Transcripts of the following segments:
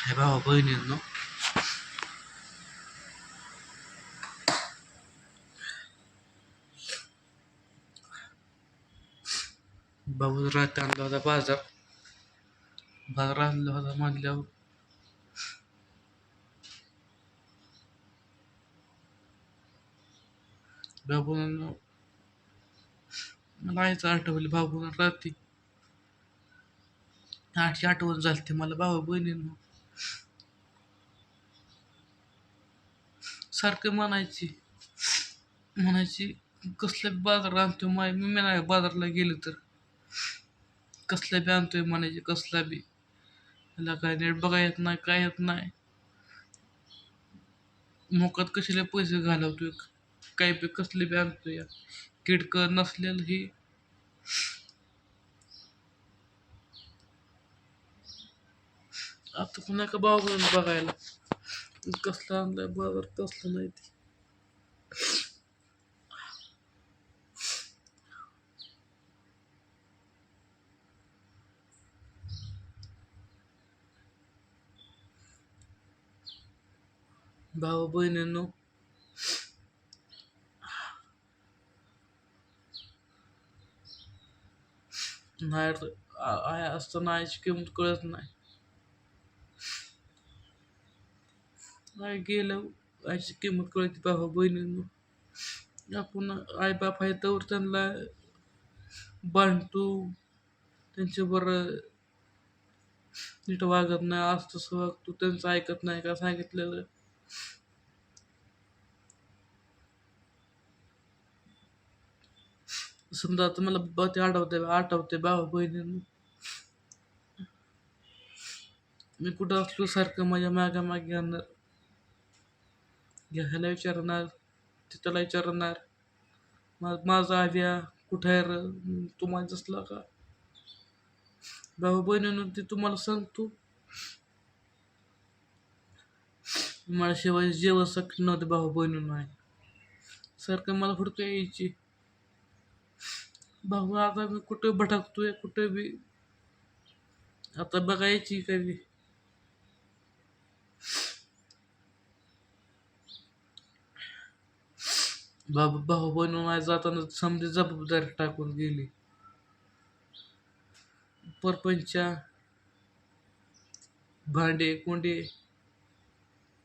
हे भावा बहिणींनो भाऊ रात्री आणला होता बाजार बाजार आणला होता म्हणल्यावर बाबून मला आईचं आठवली बाबून राहते आठशे आठवण झाली मला भाऊ बहिणींनो सारखं म्हणायची. म्हणायची कसल्या बी बाजार आणतोय माय? मी नाही बाजारला गेलो तर. कसल्या बी आणतोय म्हणायची कसला बी. त्याला काय नेट बघा येत नाही काय येत नाही. मोकात कशाला पैसे घालवतोय? काय बी कसले बी आणतोय या. किडकं नसलेलं ही. आता पुन्हा का भाऊ बघायला कसलं आणलाय बाजार कसलं नाही ते भाऊ बहिणींनो नाही रे, आ- असताना आईची किंमत कळत नाही काय गेलं आईची किंमत कळते बाबा हो बहिणीनं? आपण आई बाप आहे तर त्यांना बांधतो त्यांच्यावर नीट वागत नाही आज तसं वागतो. त्यांचं ऐकत नाही का सांगितलेलं? समजा आता मला ते आठवते आठवते भाऊ हो बहिणीनं. मी कुठं असलो सारखं माझ्या मागा मागे आणणार ह्याला विचारणार तिथला त्याला विचारणार. मा- माझा आव्या कुठं आहे र तू माझं असला का? भाऊ बहिणीनं ते तुम्हाला सांगतो. मला शिवाय जेवण नव्हते भाऊ बहिणीनं आहे. सारखं मला हुडकं यायची. भाऊ आता मी कुठं भटकतोय कुठं बी? आता बघायची कधी बाबा भाऊ बनवून माझ्या जाताना समजी जबाबदारी टाकून गेली. परपंचा भांडे कोंडे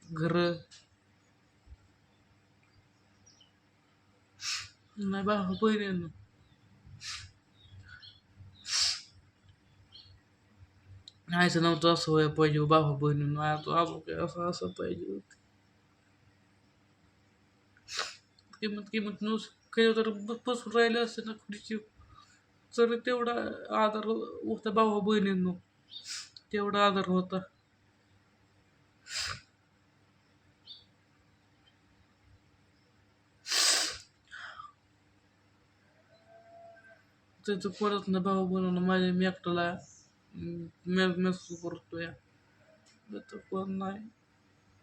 घर. नाही भाऊ बहिणीनं. आयचं नव्हतं असं व्हायला पाहिजे भाऊ बहिणी काय असं असं पाहिजे होतं. किंमत किंमत नुस काही तर बसून राहिले असते ना खुर्ची तर तेवढा आधार होता भाऊ बहिणींनो. तेवढा आधार होता. त्याचं परत ना भाऊ बनवणं माझ्या मी एकट्याला मेस करतोय. तर कोण नाही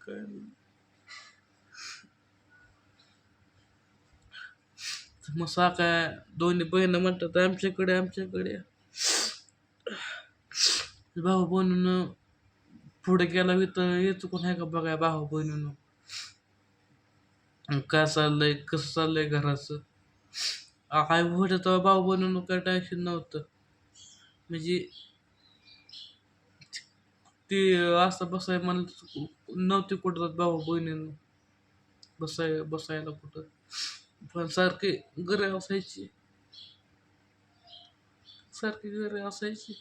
काय मग काय दोन्ही बहिणी म्हणतात आमच्याकडे आमच्याकडे. भाऊ बहिणीनं पुढे गेला इथं येतो कोण आहे का बघा भाऊ बहिणीनं? काय चाललंय कसं चाललंय घराचं? काय होतं तेव्हा भाऊ बहिणीनं काय टेन्शन नव्हतं. म्हणजे ते असं बसाय मला नव्हते कुठं भाऊ बहिणीनं. बसाय बसायला कुठं? पण सारखे घरे असायची. सारखी घरे असायची.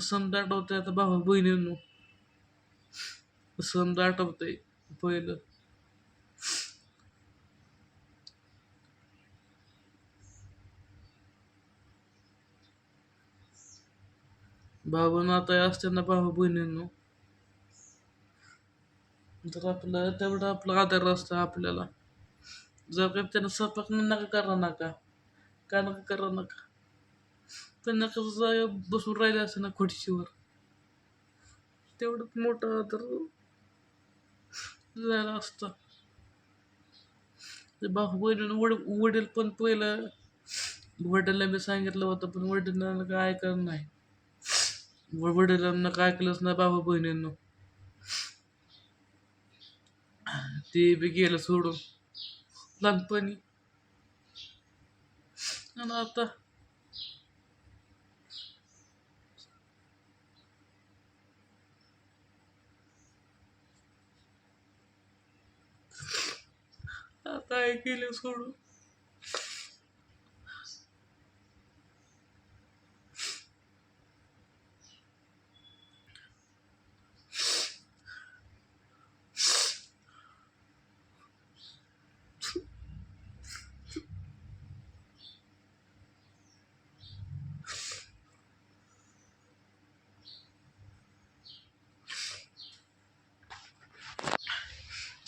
समजा आठवतंय आता भावा बहिणींनो. समजा आठवतंय पहिलं. भाऊ आता असताना भाऊ बहिणींनो. तर आपलं तेवढा आपला आधार असतो आपल्याला. जर का त्यांना स्वयंपाक नका करा नका. का नका करा नका? त्यांना कसं जाय बसून राहिले असते ना खुर्चीवर तेवढंच मोठं आधार झालं असतं. ते भाऊ बहिणीनं वड वडील पण पहिलं वडिलांना मी सांगितलं होतं पण वडिलांना काय ऐकलं नाही. वडिलांना काय ऐकलंच नाही बाबा बहिणींनो. ते बी गेलं सोडून. लहानपणी. आणि आता. आता काय केलं सोडून.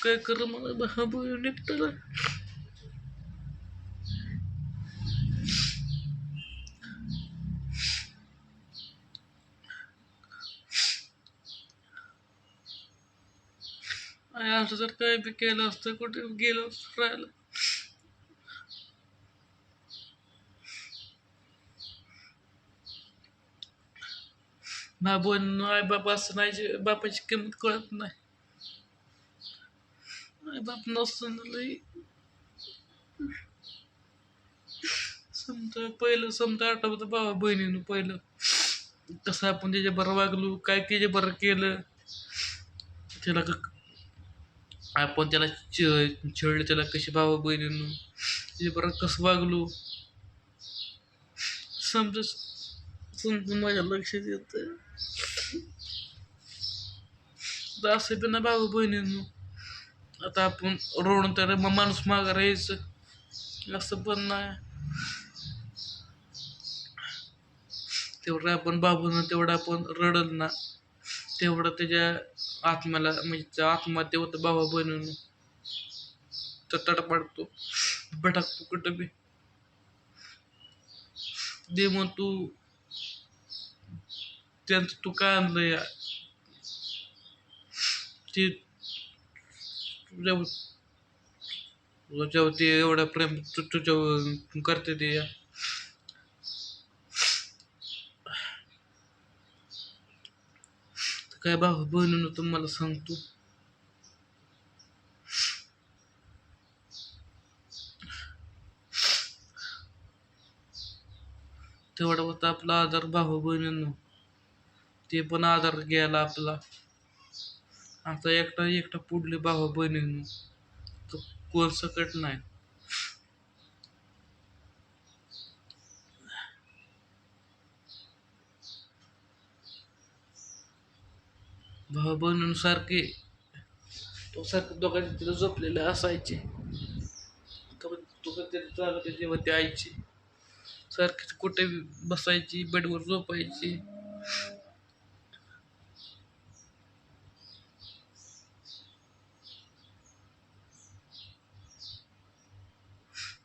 काय कर मला भाऊ बहीण एकट्याला असं जर काय बी केलं असतं कुठे गेलो असतो राहायला भाऊ आई बाबा असं नाही बापाची किंमत कळत नाही आई बाप नसताना लई समजा पहिलं समजा आठवतं बाबा बहिणीनं पहिलं कसं आपण त्याच्या बरं वागलो काय त्याच्या बरं केलं त्याला आपण त्याला छेडलं त्याला कशी बाबा बहिणीनं त्याच्या बरं कसं वागलो समजा समजून माझ्या लक्षात येतं असं बी ना भाऊ बहिणींनो आता आपण रोडून तर मग माणूस मागं राहायचं. असं पण नाही. तेवढं आपण बाबून तेवढं आपण रडल ना तेवढं त्याच्या आत्म्याला म्हणजे आत्मा आत्महत्या होतं भावा तर तडपाडतो भटकतो कुठं बी. दे मग तू. त्यांचं तू काय आणलं या? ते तुझ्या तुझ्यावरती एवढा एवढं प्रेम तू तुझ्या करते ते. या काय भाऊ बहिणीनं तुम्हाला सांगतो. तेवढा होता आपला आधार भाऊ बहिणींनो. ते पण आधार घ्यायला आपला. आता एकटा एकटा पुढले भावा बहिणी तो कोण सकट नाही. भाऊ बहिणी सारखे तो सारखं दोघांचे तिथं झोपलेले असायचे. चालत जेव्हा ते आईचे सारखी कुठे बसायची बेडवर झोपायची.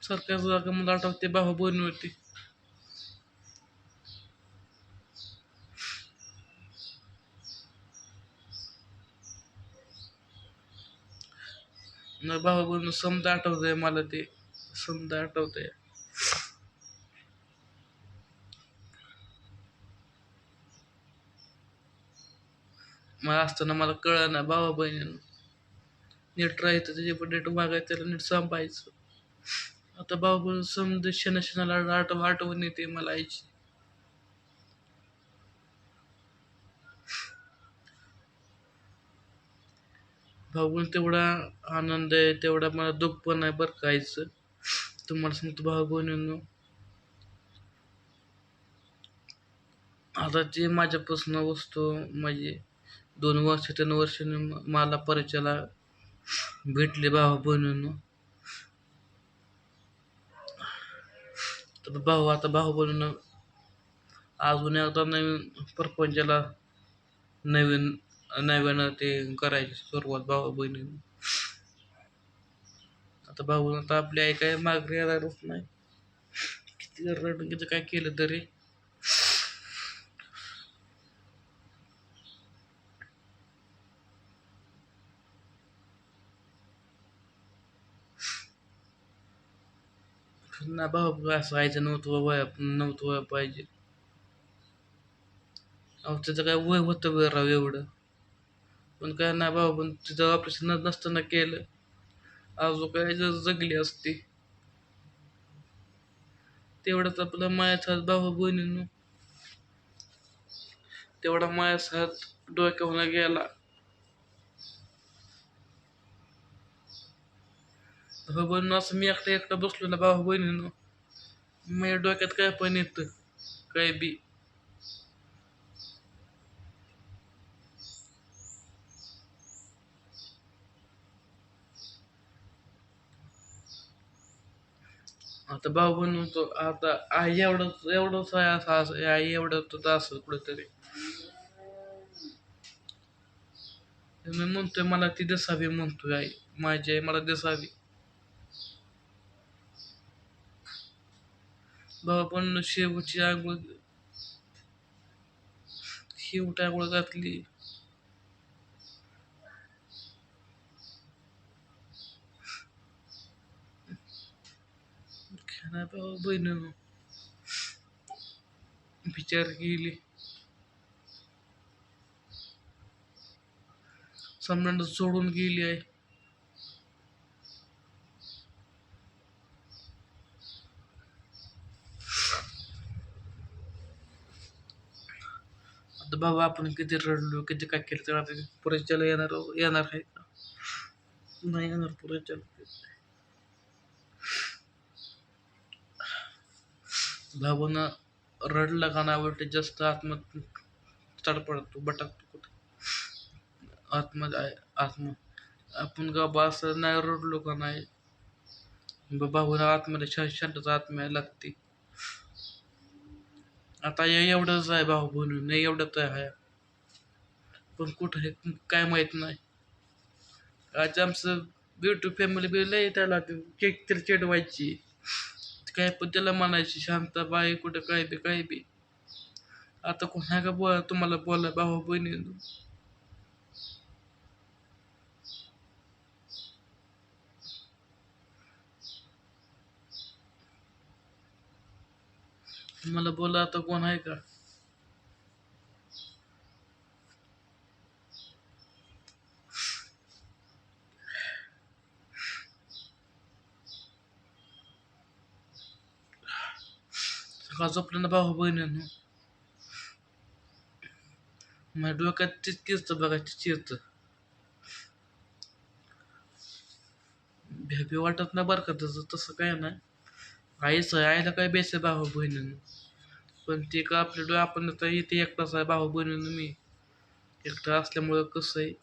सारख्या जागा मला आठवते भाऊ बहीण होती न भाऊ समजा आठवतंय मला ते समजा आठवतंय. मला असताना मला कळलं ना भावा बहिणीनं. नीट राहायचं त्याच्या पण नीट वागायचं त्याला नीट सांभाळायचं. आता भाऊ समज समजा क्षणा क्षणाला आठव आठवण येते मला आईची. भाऊ तेवढा आनंद आहे तेवढा मला दुःख पण आहे बरं कायचं तुम्हाला सांगतो भाऊ बहिणींनो. आता जे माझ्यापासून वस्तू म्हणजे दोन वर्ष तीन वर्षाने मला परिचयाला भेटले भावा बहिणींनो. तर भाऊ आता भाऊ अजून एकदा नवीन प्रपंचाला नवीन नव्यानं ते करायची सुरुवात भाऊ बहिणीनं आता भाऊ आता आपली आई काय मागणी येणारच नाही. किती रडून किती काय केलं तरी. ना भाऊ असं व्हायचं नव्हतं वय नव्हतं वय पाहिजे अहो त्याचं काय वय होतं बरं राव एवढं पण काय नाही भाऊ पण तिचं ऑपरेशन नसताना केलं अजून काय जर जगली असती तेवढंच आपलं मायाचा भाऊ बहिणीनं तेवढा मायाचा हात डोक्यावर गेला हो बहिणीनं असं मी एकटा एकटा बसलो ना भाऊ बहिणीनं. माझ्या डोक्यात काय पण येतं काय बी. आता भाऊ बहिण तो आता आई एवढंच एवढंच आहे असं असं आई एवढं तर असं कुठेतरी. मी म्हणतोय मला ती दिसावी म्हणतोय आई. माझी आई मला दिसावी. बाबा पण शेवटची आंघोळ शेवट आंघोळ घातली. काय बाबा बहिणीनं. विचार केली. सम्राट सोडून गेली आहे. बाबा आपण किती रडलो किती काय केलं तर आता पुरेच्याला येणार येणार आहे का नाही येणार पुरेच्याला भावना रडला का नाही वाटत जास्त आत्म तडपडतो बटाकतो कुठे. आत्म आत्म आपण का बा असं नाही रडलो का नाही? बाबा आत्म्याला शा शांतता आत्म्या लागते. आता हे एवढंच आहे भाऊ बहिणी नाही एवढंच आहे. पण कुठं हे काय माहीत नाही. आज आमचं ब्युटी फॅमिली बी लय त्याला केक तर चेडवायची. काय पण त्याला म्हणायची शांताबाई कुठं काय बी काय बी. आता कोणा का बोला तुम्हाला बोला भाऊ बहिणी. मला बोला आता कोण आहे का? सकाळ झोपल्यानं भाऊ बहिणीनं. माझ्या डोक्यात तितकीच किस्त बघा चिरत. भेबी वाटत नाही बरं का तसं तसं काय नाही. आईच आईला काय बेस आहे भाऊ बहिणीनं? पण ते का आपल्या आपण आता इथे एकटाच आहे भाऊ बहिणीनं मी. एकटा असल्यामुळं कसं आहे?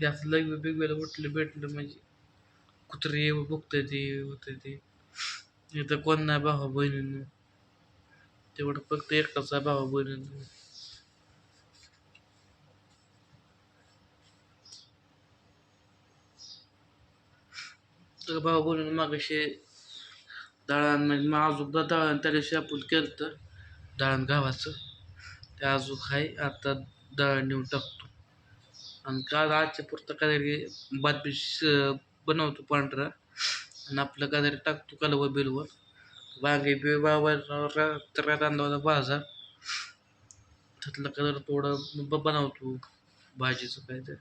जास्त लग बिगवेला उठलं भेटलं म्हणजे. कुत्रे येऊ बघतंय ते होतं ते. इथं कोण नाही भाऊ बहिणीनं. तेवढं फक्त एकटाच आहे भाऊ बहिणीनं. तर भाऊ बहिणीनं मागाशी दळण म्हणजे मग अजून दळण त्या दिवशी आपण केलं तर दळण गावाचं. ते अजून आहे आता दळण नेऊन टाकतो. आणि काल आजच्या पुरतं काहीतरी बातमी बनवतो पांढरा. आणि आपलं काहीतरी टाकतो कालवं बिलवर वांगे बी तर आणला बाजार. त्यातलं काहीतरी थोडं बनवतो भाजीचं काहीतरी.